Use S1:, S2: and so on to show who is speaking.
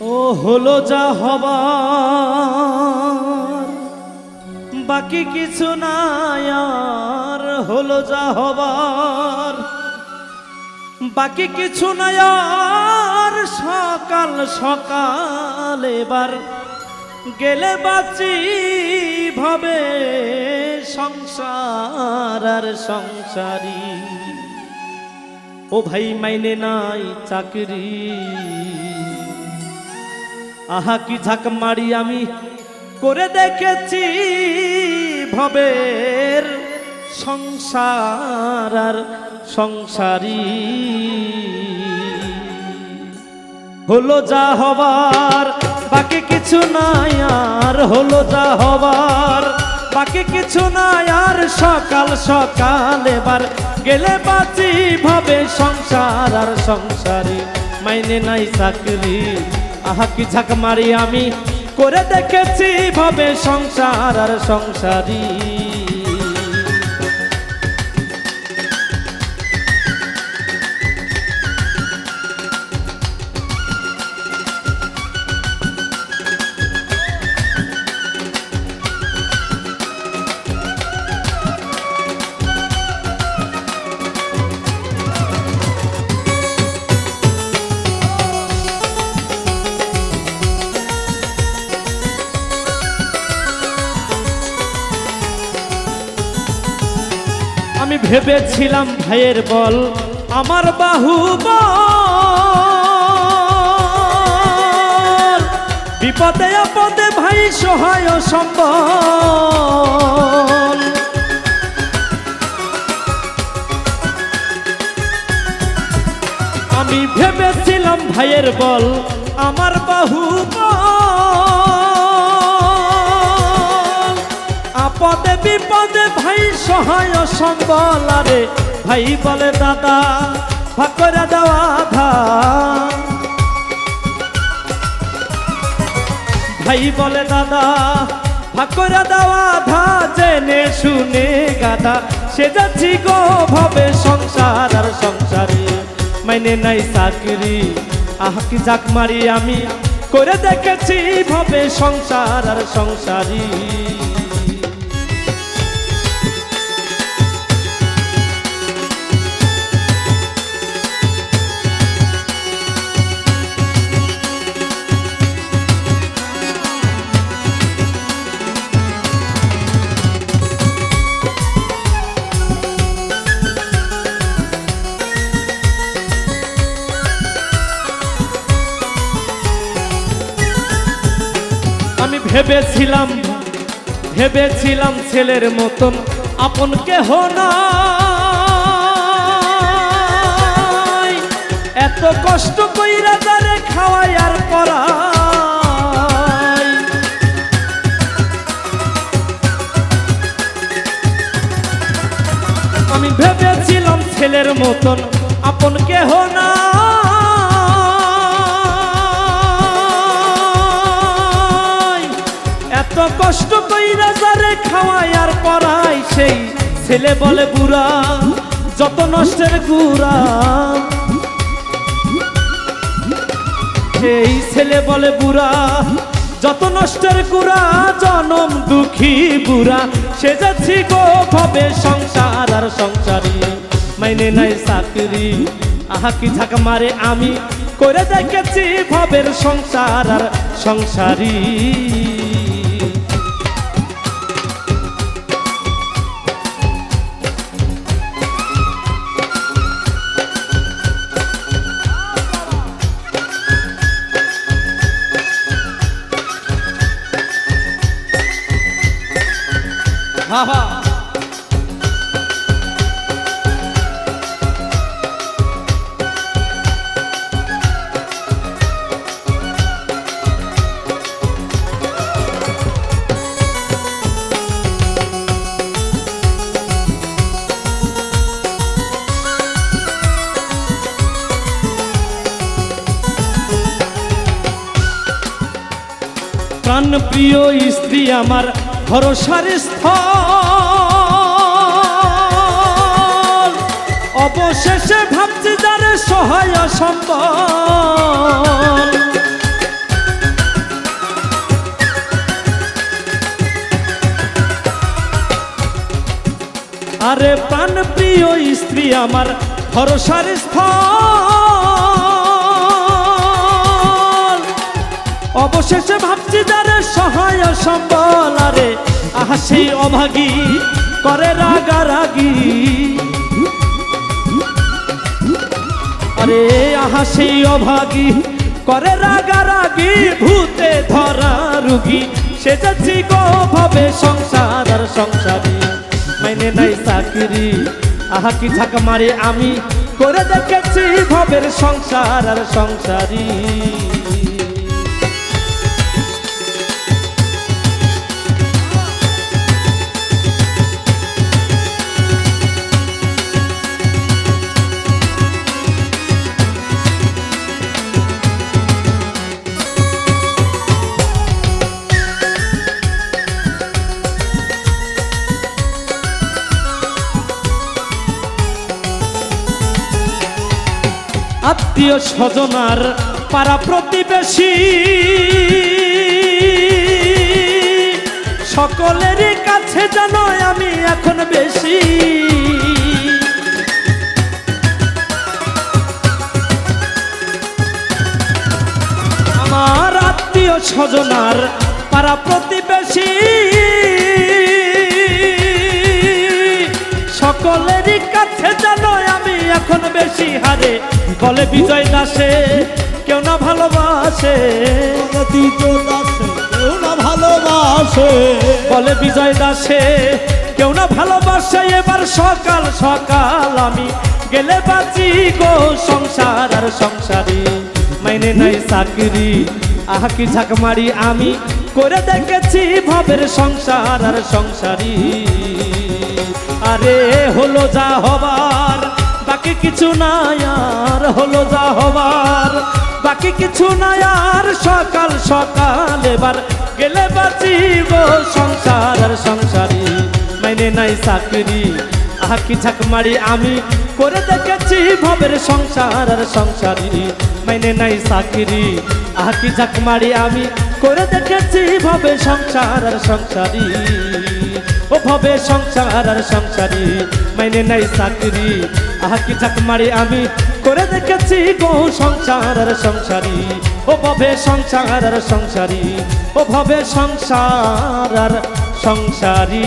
S1: ও হলো যা হবার। বাকি কিছু নাই, আর হলো যা হবার। বাকি কিছু নাই, আর সকাল সকাল এবার গেলে বাঁচি ভাবে সংসার আর সংসারী। ও ভাই, মাইনে নাই চাকরি। আহা, কি ঝাঁক মারি আমি। করে দেখেছি ভবের সংসার আর সংসারী। হলো যা হবার, বাকি কিছু নাই আর। হলো যা হবার, বাকি কিছু নাই আর। সকাল সকাল এবার গেলে বাঁচি ভাবে সংসার আর সংসারী। মাইনে নাই চাকরি। আহা কি ঝাঁক মারি আমি? করে দেখেছি ভাবে সংসার আর সংসারী ভেবেছিলাম ভাইয়ের বল, আমার বাহু বিপদে আপদে ভাই সহায় সম্বল। আমি ভেবেছিলাম ভাইয়ের বল, আমার বাহু বল। বিপদে ভাই সহায় সম্বল আরে ভাই বলে দাদা ভাকরে দেওয়া ধা ভাই বলে দাদা ভাকরে দেওয়া ধা জেনে শুনে গাদা, সে যাচ্ছি গো ভাবে সংসার, আর সংসারে মাইনে নাই চাকরি। আহা, কি জাক মারি আমি, করে দেখেছি ভাবে সংসার, আর সংসারী। ভেবেছিলাম ভেবেছিলাম ছেলের মতন আপন কেহ না এত কষ্ট কইরা যারে খাওয়াই আর পড়াই। আমি ভেবেছিলাম ছেলের মতন আপন কেহ নাই। কষ্ট কইরা যারে খাওয়ায় আর পড়াই সেই ছেলে বলে বুড়া, যত নষ্টের গুড়া। সেই ছেলে বলে বুড়া, যত নষ্টের গুড়া, জনম দুঃখী বুড়া। সে যাচ্ছি গো ভবে সংসার আর সংসারী, মাইনে নাই চাকরি। আহা, কি ঝাঁক মারে আমি। করে দেখেছি ভবের সংসার আর সংসারী। হা প্রাণ প্রিয় স্ত্রী আমার ভরসার স্থল। অবশেষে ভাবছি যারে সহায় সম্বল। আরে প্রাণ প্রিয় স্ত্রী আমার ভরসার স্থল। অবশেষে ভাবছি যারে সহায় সম্বল, আরে, আহা সেই অভাগী, করে রাগারাগি। আরে, আহা সেই অভাগী, করে রাগারাগি, ভূতে ধরা রুগী। সে যাচ্ছি গো ভাবে সংসার আর সংসারী। মাইনে নাই চাকরি, আহা, কি ঝাঁক মারে আমি। করে দেখেছি ভবের সংসার আর সংসারী। আত্মীয় স্বজনার পাড়া প্রতিবেশী। সকলের কাছে জানো আমি এখন বেশি। আমার আত্মীয় স্বজনার পাড়া প্রতিবেশী। এখন বেশি হারে বলে বিজয় দাসে? কেউ না ভালোবাসে।
S2: কেউ না ভালোবাসে।
S1: বলে বিজয় দাসে কেউ না ভালোবাসে। এবার সকাল সকাল আমি গেলে বাঁচি গো সংসার আর সংসারী। মাইনে নাই চাকরি আহা কি ঝাঁক মারি আমি করে দেখেছি ভবের সংসার আর সংসারী। আরে হলো যা হবার বাকি কিছু নাই আর হলো যা হবার। বাকি কিছু নাই আর সকাল সকাল এবার গেলে বাঁচি গো সংসার আর সংসারী মাইনে নাই চাকরি আহা ঝাঁক মারি আমি করে দেখেছি ভবের সংসার আর সংসারী মাইনে নাই চাকরি আহা ঝাঁক মারি আমি করে দেখেছি ভবে সংসার আর সংসারী ও ভবে সংসার আর সংসারী, মাইনে নাই চাকরি। আহা কি ঝাঁক মারি আমি? করে দেখেছি গো সংসার আর সংসারী। ও ভবে সংসার আর সংসারী ও ভবে সংসার আর সংসারী।